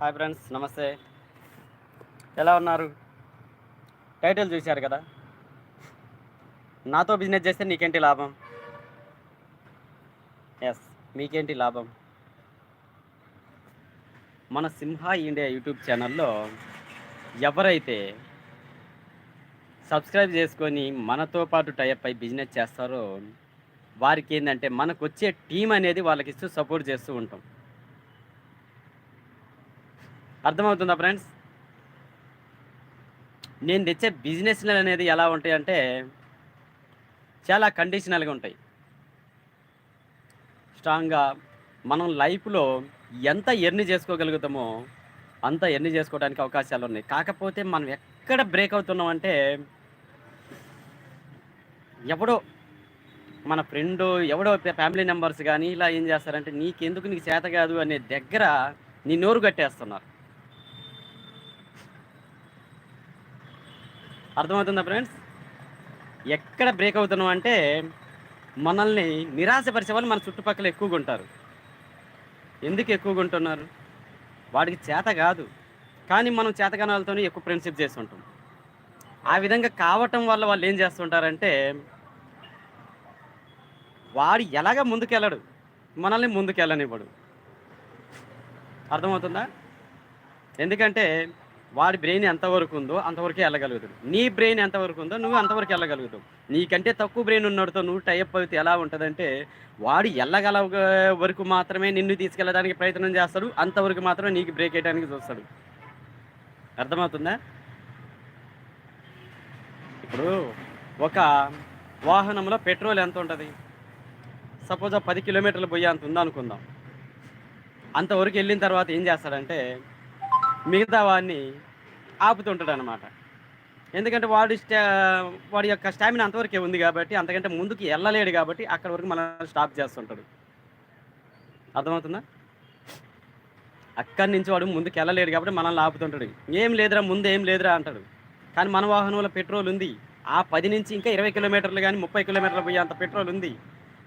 Hi friends నమస్తే. ఎలా ఉన్నారు? టైటిల్ చూశారు కదా? నాతో బిజినెస్ చేస్తే నీకేంటి లాభం? ఎస్ మీకేంటి లాభం? మన సింహ ఇండియా యూట్యూబ్ ఛానల్లో ఎవరైతే సబ్స్క్రైబ్ చేసుకొని మనతో పాటు టైప్ అయి బిజినెస్ చేస్తారో వారికి ఏంటంటే మనకు వచ్చే టీం అనేది వాళ్ళకి ఇస్తూ సపోర్ట్ చేస్తూ ఉంటాం. అర్థమవుతుందా ఫ్రెండ్స్ నేను తెచ్చే బిజినెస్లు అనేది ఎలా ఉంటాయి అంటే చాలా కండిషనల్గా ఉంటాయి. స్ట్రాంగ్గా మనం లైఫ్లో ఎంత ఎర్ని చేసుకోగలుగుతామో అంత ఎర్ని చేసుకోవడానికి అవకాశాలు ఉన్నాయి. కాకపోతే మనం ఎక్కడ బ్రేక్ అవుతున్నాం అంటే ఎవడో మన ఫ్రెండ్ ఎవడో ఫ్యామిలీ మెంబర్స్ కానీ ఇలా ఏం చేస్తారంటే నీకెందుకు నీకు చేత కాదు అనే దగ్గర నీ నోరు కట్టేస్తున్నారు. అర్థమవుతుందా ఫ్రెండ్స్ ఎక్కడ బ్రేక్ అవుతున్నాం అంటే మనల్ని నిరాశపరిచే వాళ్ళు మన చుట్టుపక్కల ఎక్కువగా ఉంటారు. ఎందుకు ఎక్కువగా ఉంటున్నారు? వాడికి చేత కాదు. కానీ మనం చేతగాని వాళ్ళతోనే ఎక్కువ ఫ్రెండ్షిప్ చేస్తుంటాం ఆ విధంగా కావటం వల్ల వాళ్ళు ఏం చేస్తుంటారంటే వాడు ఎలాగ ముందుకెళ్ళడు మనల్ని ముందుకెళ్ళనివ్వడు. అర్థమవుతుందా? ఎందుకంటే వాడి బ్రెయిన్ ఎంతవరకు ఉందో అంతవరకే వెళ్ళగలుగుతాడు. నీ బ్రెయిన్ ఎంతవరకు ఉందో నువ్వు అంతవరకు వెళ్ళగలుగుతావు. నీకంటే తక్కువ బ్రెయిన్ ఉన్నోడితో నువ్వు టైప్ అయితే ఎలా ఉంటుందంటే వాడు వెళ్ళగల వరకు మాత్రమే నిన్ను తీసుకెళ్ళడానికి ప్రయత్నం చేస్తాడు అంతవరకు మాత్రమే నీకు బ్రేక్ వేయడానికి చూస్తాడు. అర్థమవుతుందా? ఇప్పుడు ఒక వాహనంలో పెట్రోల్ ఎంత ఉంటుంది? సపోజ్ ఆ పది కిలోమీటర్లు పోయే అంత ఉందనుకుందాం. అంతవరకు వెళ్ళిన తర్వాత ఏం చేస్తాడంటే మిగతా వాడిని ఆపుతుంటాడు అనమాట ఎందుకంటే వాడి స్టా వాడి యొక్క స్టామినా అంతవరకే ఉంది కాబట్టి అంతకంటే ముందుకు వెళ్ళలేడు కాబట్టి అక్కడ వరకు మనం స్టాప్ చేస్తుంటాడు. అర్థమవుతుందా? అక్కడి నుంచి వాడు ముందుకు వెళ్ళలేడు కాబట్టి మనల్ని ఆపుతుంటాడు. ఏం లేదురా ముందు ఏం లేదురా అంటాడు. కానీ మన వాహనంలో పెట్రోల్ ఉంది. ఆ పది నుంచి ఇంకా ఇరవై కిలోమీటర్లు కానీ ముప్పై కిలోమీటర్లు పోయే అంత పెట్రోల్ ఉంది.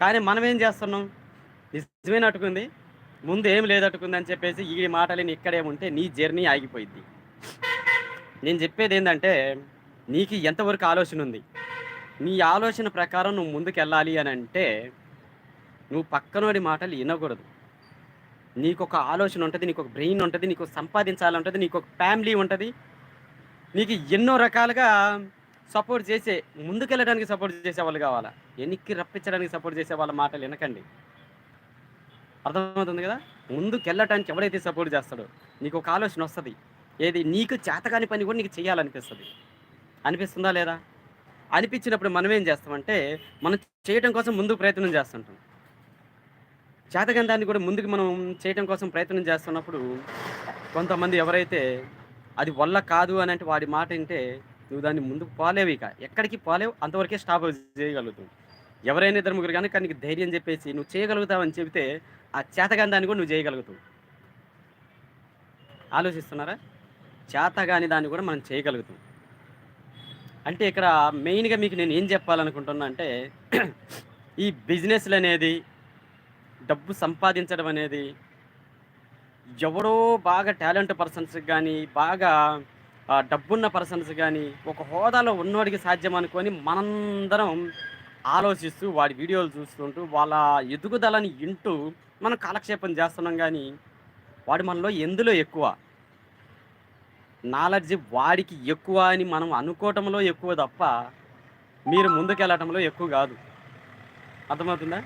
కానీ మనం ఏం చేస్తున్నాం? నిజమే నట్టుకుంది. ముందు ఏం లేదట్టుకుందని చెప్పేసి ఈ మాటలని ఇక్కడే ఉంటే నీ జర్నీ ఆగిపోయింది నేను చెప్పేది ఏంటంటే నీకు ఎంతవరకు ఆలోచన ఉంది? నీ ఆలోచన ప్రకారం నువ్వు ముందుకు వెళ్ళాలి అని అంటే నువ్వు పక్కనోడి మాటలు వినకూడదు. నీకు ఒక ఆలోచన ఉంటుంది నీకు ఒక బ్రెయిన్ ఉంటుంది నీకు సంపాదించాలంటుంది నీకు ఒక ఫ్యామిలీ ఉంటుంది. నీకు ఎన్నో రకాలుగా సపోర్ట్ చేసే ముందుకెళ్ళడానికి సపోర్ట్ చేసే వాళ్ళు కావాలా? ఎన్నికి రప్పించడానికి సపోర్ట్ చేసే వాళ్ళ మాటలు వినకండి. అర్థమవుతుంది కదా? ముందుకెళ్ళటానికి ఎవడైతే సపోర్ట్ చేస్తాడో నీకు ఒక ఆలోచన వస్తుంది. ఏది? నీకు చేతకాని పని కూడా నీకు చేయాలనిపిస్తుంది. అనిపిస్తుందా లేదా? అనిపించినప్పుడు మనం ఏం చేస్తామంటే మనం చేయటం కోసం ముందుకు ప్రయత్నం చేస్తుంటాం. చేతకాని దాన్ని కూడా ముందుకు మనం చేయటం కోసం ప్రయత్నం చేస్తున్నప్పుడు కొంతమంది ఎవరైతే అది వల్ల కాదు అని అంటే వాడి మాట వింటే నువ్వు దాన్ని ముందుకు పోలేవు ఇక. ఎక్కడికి పోలేవు అంతవరకే స్టాప్ చేయగలుగుతావు. ఎవరైనా ఇద్దరు ముగ్గురు కానీ నీకు ధైర్యం చెప్పేసి నువ్వు చేయగలుగుతావని చెబితే ఆ చేతగాని దాన్ని కూడా నువ్వు చేయగలుగుతావు. ఆలోచిస్తున్నారా? చేతగాని దాన్ని కూడా మనం చేయగలుగుతాం. అంటే ఇక్కడ మెయిన్గా మీకు నేను ఏం చెప్పాలనుకుంటున్నా అంటే ఈ బిజినెస్లు అనేది డబ్బు సంపాదించడం అనేది ఎవడో బాగా టాలెంట్ పర్సన్స్ కానీ బాగా డబ్బున్న పర్సన్స్ కానీ ఒక హోదాలో ఉన్నవాడికి సాధ్యం అనుకొని మనందరం ఆలోచిస్తూ వాడి వీడియోలు చూస్తుంటూ వాళ్ళ ఎదుగుదలని వింటూ మనం కాలక్షేపం చేస్తున్నాం కానీ వాడు మనలో ఎందులో ఎక్కువ? నాలెడ్జ్ వాడికి ఎక్కువ అని మనం అనుకోవటంలో ఎక్కువ తప్ప మీరు ముందుకెళ్ళటంలో ఎక్కువ కాదు. అర్థమవుతుందా?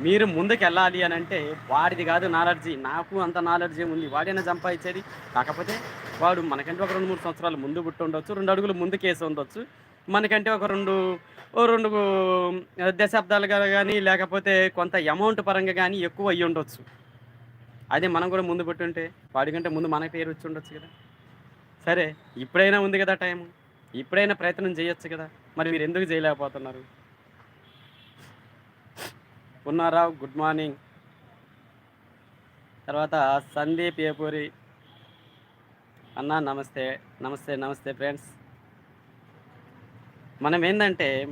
మీరు ముందుకు వెళ్ళాలి అని అంటే వాడిది కాదు నాలెడ్జి. నాకు అంత నాలెడ్జ్ ఉంది. వాడైనా సంపాదించేది. కాకపోతే వాడు మనకంటే ఒక రెండు మూడు సంవత్సరాలు ముందు పుట్టి ఉండొచ్చు రెండు అడుగులు ముందుకేసి ఉండొచ్చు. మనకంటే ఒక రెండు ఓ రెండు దశాబ్దాలుగా కానీ లేకపోతే కొంత అమౌంట్ పరంగా కానీ ఎక్కువ అయ్యి ఉండొచ్చు. అదే మనం కూడా ముందు పెట్టుంటే ఉంటే వాడికంటే ముందు మన పేరు వచ్చి ఉండొచ్చు కదా. సరే ఇప్పుడైనా ఉంది కదా టైం ఇప్పుడైనా ప్రయత్నం చేయొచ్చు కదా. మరి మీరు ఎందుకు చేయలేకపోతున్నారు? ఉన్నారా? Good morning. తర్వాత సందీప్ ఏపూరి. అన్న నమస్తే. నమస్తే నమస్తే ఫ్రెండ్స్. మనం ఏంటంటే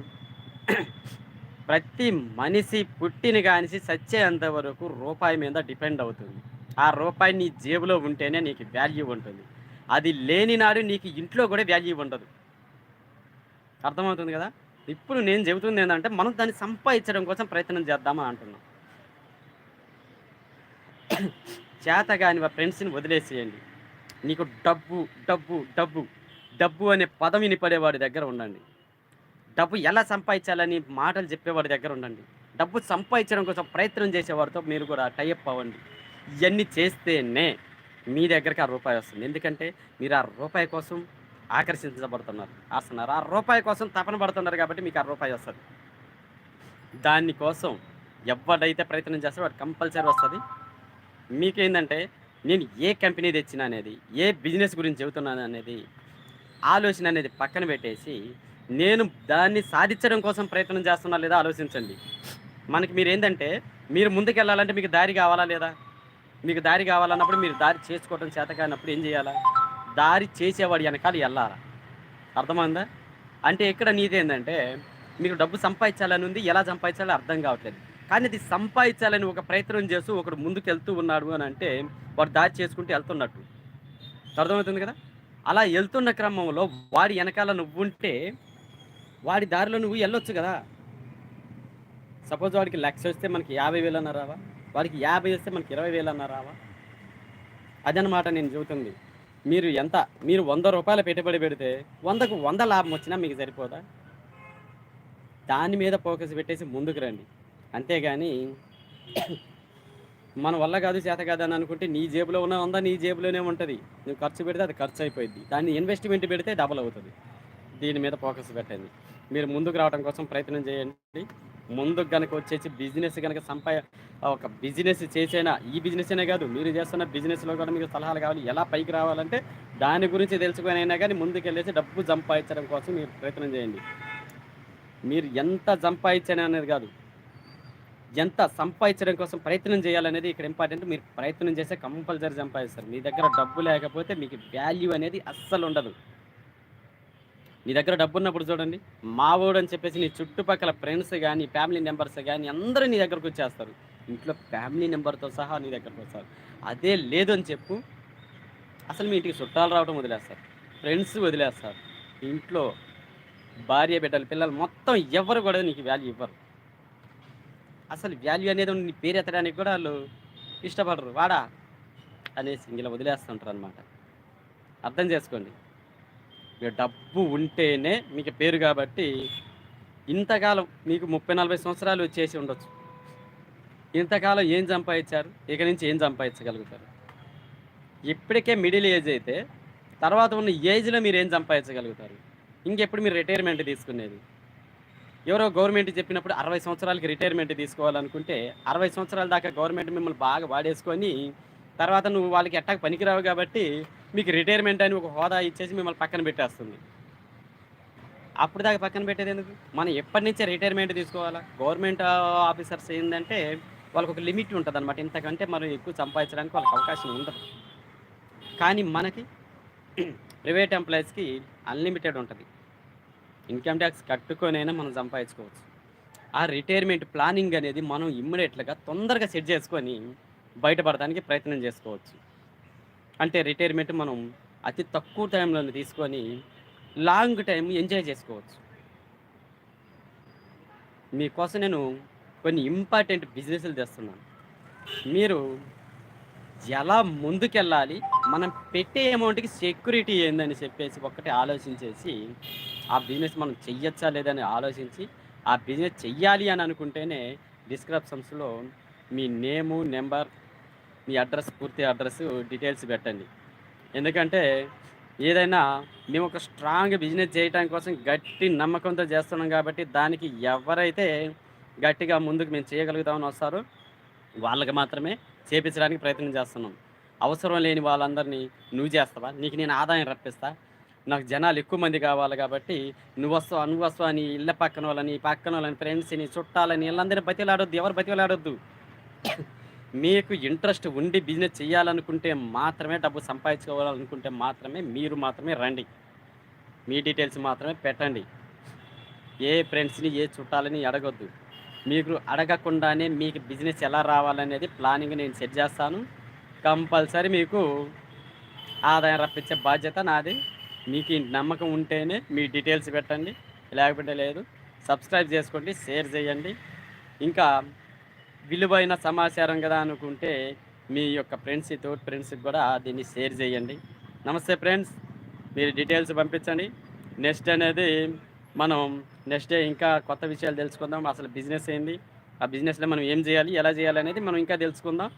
ప్రతి మనిషి పుట్టిన కానిసి చచ్చేంత వరకు రూపాయి మీద డిపెండ్ అవుతుంది. ఆ రూపాయి నీ జేబులో ఉంటేనే నీకు వాల్యూ ఉంటుంది. అది లేని నాడు నీకు ఇంట్లో కూడా వాల్యూ ఉండదు. అర్థమవుతుంది కదా? ఇప్పుడు నేను చెబుతుంది ఏంటంటే మనం దాన్ని సంపాదించడం కోసం ప్రయత్నం చేద్దామని అంటున్నాం. చేత కాని మా ఫ్రెండ్స్ని వదిలేసేయండి. నీకు డబ్బు డబ్బు డబ్బు డబ్బు అనే పదం వినిపడేవాడి దగ్గర ఉండండి. డబ్బు ఎలా సంపాదించాలని మాటలు చెప్పేవాడి దగ్గర ఉండండి. డబ్బు సంపాదించడం కోసం ప్రయత్నం చేసేవారితో మీరు కూడా టైఅప్ అవ్వండి. ఇవన్నీ చేస్తేనే మీ దగ్గరికి ఆ రూపాయి వస్తుంది. ఎందుకంటే మీరు ఆ రూపాయి కోసం ఆకర్షించబడుతున్నారు. వస్తున్నారు ఆ రూపాయి కోసం తపన పడుతున్నారు కాబట్టి మీకు ఆ రూపాయి వస్తుంది. దానికోసం ఎవడైతే ప్రయత్నం చేస్తారో వాడు కంపల్సరీ వస్తుంది. మీకేంటంటే నేను ఏ కంపెనీ తెచ్చిన అనేది ఏ బిజినెస్ గురించి చెబుతున్నాను అనేది ఆలోచన అనేది పక్కన పెట్టేసి నేను దాన్ని సాధించడం కోసం ప్రయత్నం చేస్తున్నా లేదా ఆలోచించండి. మనకి మీరు ఏంటంటే మీరు ముందుకు వెళ్ళాలంటే మీకు దారి కావాలా లేదా? మీకు దారి కావాలన్నప్పుడు మీరు దారి చేసుకోవడం చేత కానప్పుడు ఏం చేయాలా? దారి చేసేవాడు వెనకాల వెళ్ళాలా అర్థమైందా? అంటే ఇక్కడ నీతి ఏంటంటే మీకు డబ్బు సంపాదించాలని ఉంది ఎలా సంపాదించాలో అర్థం కావట్లేదు. కానీ ఇది సంపాదించాలని ఒక ప్రయత్నం చేస్తూ ఒకడు ముందుకు వెళ్తూ ఉన్నాడు అని అంటే వాడు దారి చేసుకుంటూ వెళ్తున్నట్టు. అర్థమవుతుంది కదా? అలా వెళ్తున్న క్రమంలో వాడి వెనకాల నువ్వు ఉంటే వాడి దారిలో నువ్వు వెళ్ళొచ్చు కదా. సపోజ్ వాడికి లక్ష వస్తే మనకి యాభై వేలు అన్న రావా? వాడికి యాభై వస్తే మనకి ఇరవై వేలు అన్న రావా? అదనమాట నేను చెబుతుంది. మీరు ఎంత? మీరు వంద రూపాయల పెట్టుబడి పెడితే వందకు వంద లాభం వచ్చినా మీకు సరిపోదా? దాని మీద ఫోకస్ పెట్టేసి ముందుకు రండి. అంతేగాని మన వల్ల కాదు చేత కాదు అని అనుకుంటే నీ జేబులో ఉన్న ఉందా నీ జేబులోనే ఉంటుంది. నువ్వు ఖర్చు పెడితే అది ఖర్చు అయిపోయింది దాన్ని ఇన్వెస్ట్మెంట్ పెడితే డబల్ అవుతుంది. దీని మీద ఫోకస్ పెట్టండి. మీరు ముందుకు రావడం కోసం ప్రయత్నం చేయండి. ముందుకు కనుక వచ్చేసి బిజినెస్ కనుక సంపా ఒక బిజినెస్ చేసైనా ఈ బిజినెస్ అనే కాదు మీరు చేస్తున్న బిజినెస్లో కూడా మీకు సలహాలు కావాలి. ఎలా పైకి రావాలంటే దాని గురించి తెలుసుకొని అయినా కానీ ముందుకు వెళ్ళేసి డబ్బు సంపాదించడం కోసం మీరు ప్రయత్నం చేయండి. మీరు ఎంత సంపాదించని అనేది కాదు ఎంత సంపాదించడం కోసం ప్రయత్నం చేయాలనేది ఇక్కడ ఇంపార్టెంట్. మీరు ప్రయత్నం చేస్తే కంపల్సరీ సంపాదిస్తారు. మీ దగ్గర డబ్బు లేకపోతే మీకు వాల్యూ అనేది అస్సలు ఉండదు. నీ దగ్గర డబ్బు ఉన్నప్పుడు చూడండి మావోడు అని చెప్పేసి నీ చుట్టుపక్కల ఫ్రెండ్స్ కానీ ఫ్యామిలీ మెంబర్స్ కానీ అందరూ నీ దగ్గరకు వచ్చేస్తారు. ఇంట్లో ఫ్యామిలీ నెంబర్తో సహా నీ దగ్గరకు వస్తారు. అదే లేదు అని చెప్పు అసలు మీ ఇంటికి చుట్టాలు రావడం వదిలేస్తారు ఫ్రెండ్స్ వదిలేస్తారు. ఇంట్లో భార్య బిడ్డలు పిల్లలు మొత్తం ఎవరు కూడా నీకు వాల్యూ ఇవ్వరు. అసలు వాల్యూ అనేది నీ పేరు ఎత్తడానికి కూడా వాళ్ళు ఇష్టపడరు. వాడా అనేసి ఇలా వదిలేస్తుంటారు అనమాట అర్థం చేసుకోండి. డబ్బు ఉంటేనే మీకు పేరు కాబట్టి ఇంతకాలం మీకు ముప్పై నలభై సంవత్సరాలు చేసి ఉండొచ్చు. ఇంతకాలం ఏం సంపాదించారు? ఇక నుంచి ఏం సంపాదించగలుగుతారు? ఇప్పటికే మిడిల్ ఏజ్ అయితే తర్వాత ఉన్న ఏజ్లో మీరు ఏం సంపాదించగలుగుతారు? ఇంకెప్పుడు మీరు రిటైర్మెంట్ తీసుకునేది? ఎవరో గవర్నమెంట్ చెప్పినప్పుడు అరవై సంవత్సరాలకి రిటైర్మెంట్ తీసుకోవాలనుకుంటే అరవై సంవత్సరాల దాకా గవర్నమెంట్ మిమ్మల్ని బాగా వాడేసుకొని తర్వాత నువ్వు వాళ్ళకి ఎట్టాక పనికిరావు కాబట్టి మీకు రిటైర్మెంట్ అని ఒక హోదా ఇచ్చేసి మిమ్మల్ని పక్కన పెట్టేస్తుంది. అప్పుడు దాకా పక్కన పెట్టేది ఎందుకు? మనం ఎప్పటి నుంచే రిటైర్మెంట్ తీసుకోవాలా? గవర్నమెంట్ ఆఫీసర్స్ ఏంటంటే వాళ్ళకి ఒక లిమిట్ ఉంటుంది అనమాట ఇంతకంటే మనం ఎక్కువ సంపాదించడానికి వాళ్ళకి అవకాశం ఉండదు. కానీ మనకి ప్రైవేట్ ఎంప్లాయీస్కి అన్లిమిటెడ్ ఉంటుంది. ఇన్కమ్ ట్యాక్స్ కట్టుకొనైనా మనం సంపాదించుకోవచ్చు. ఆ రిటైర్మెంట్ ప్లానింగ్ అనేది మనం ఇమ్మీడియట్గా తొందరగా సెట్ చేసుకొని బయటపడడానికి ప్రయత్నం చేసుకోవచ్చు. అంటే రిటైర్మెంట్ మనం అతి తక్కువ టైంలో తీసుకొని లాంగ్ టైం ఎంజాయ్ చేసుకోవచ్చు. మీకోసం నేను కొన్ని ఇంపార్టెంట్ బిజినెస్లు తెస్తున్నాను. మీరు ఎలా ముందుకెళ్ళాలి? మనం పెట్టే అమౌంట్కి సెక్యూరిటీ ఏందని చెప్పేసి ఒక్కటి ఆలోచించేసి ఆ బిజినెస్ మనం చెయ్యొచ్చా లేదని ఆలోచించి ఆ బిజినెస్ చెయ్యాలి అని అనుకుంటేనే డిస్క్రిప్షన్స్లో మీ నేము నెంబర్ మీ అడ్రస్ పూర్తి అడ్రస్ డీటెయిల్స్ పెట్టండి. ఎందుకంటే ఏదైనా మేము ఒక స్ట్రాంగ్ బిజినెస్ చేయడం కోసం గట్టి నమ్మకంతో చేస్తున్నాం కాబట్టి దానికి ఎవరైతే గట్టిగా ముందుకు మేము చేయగలుగుతామని వస్తారో వాళ్ళకి మాత్రమే చేపించడానికి ప్రయత్నం చేస్తున్నాం. అవసరం లేని వాళ్ళందరినీ నువ్వు చేస్తావా? నీకు నేను ఆదాయం రప్పిస్తా. నాకు జనాలు ఎక్కువ మంది కావాలి కాబట్టి నువ్వు వస్తావు? నువ్వు వస్తావు? అని ఇళ్ళ పక్కన వాళ్ళని పక్కన వాళ్ళని ఫ్రెండ్స్ని చుట్టాలని వీళ్ళందరినీ బతిలాడొద్దు ఎవరు బతిలాడొద్దు. మీకు ఇంట్రెస్ట్ ఉండి బిజినెస్ చేయాలనుకుంటే మాత్రమే డబ్బు సంపాదించుకోవాలనుకుంటే మాత్రమే మీరు మాత్రమే రండి. మీ డీటెయిల్స్ మాత్రమే పెట్టండి. ఏ ఫ్రెండ్స్ని ఏ చుట్టాలని అడగొద్దు. మీకు అడగకుండానే మీకు బిజినెస్ ఎలా రావాలనేది ప్లానింగ్ నేను సెట్ చేస్తాను. కంపల్సరీ మీకు ఆదాయం రప్పించే బాధ్యత నాది. మీకు నమ్మకం ఉంటేనే మీ డీటెయిల్స్ పెట్టండి. లేకపోతే లేదు సబ్స్క్రైబ్ చేసుకోండి షేర్ చేయండి. ఇంకా విలువైన సమాచారం కదా అనుకుంటే మీ యొక్క ఫ్రెండ్స్ తోటి ఫ్రెండ్స్కి కూడా దీన్ని షేర్ చేయండి. నమస్తే ఫ్రెండ్స్ మీరు డీటెయిల్స్ పంపించండి. నెక్స్ట్ అనేది మనం నెక్స్ట్ డే ఇంకా కొత్త విషయాలు తెలుసుకుందాం. అసలు బిజినెస్ ఏంది? ఆ బిజినెస్లో మనం ఏం చేయాలి? ఎలా చేయాలి అనేది మనం ఇంకా తెలుసుకుందాం.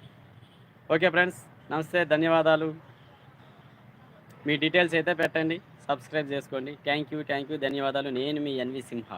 ఓకే ఫ్రెండ్స్ నమస్తే ధన్యవాదాలు. మీ డీటెయిల్స్ అయితే పెట్టండి. సబ్స్క్రైబ్ చేసుకోండి. థ్యాంక్ యూ థ్యాంక్ యూ ధన్యవాదాలు. నేను మీ ఎన్వి సింహ.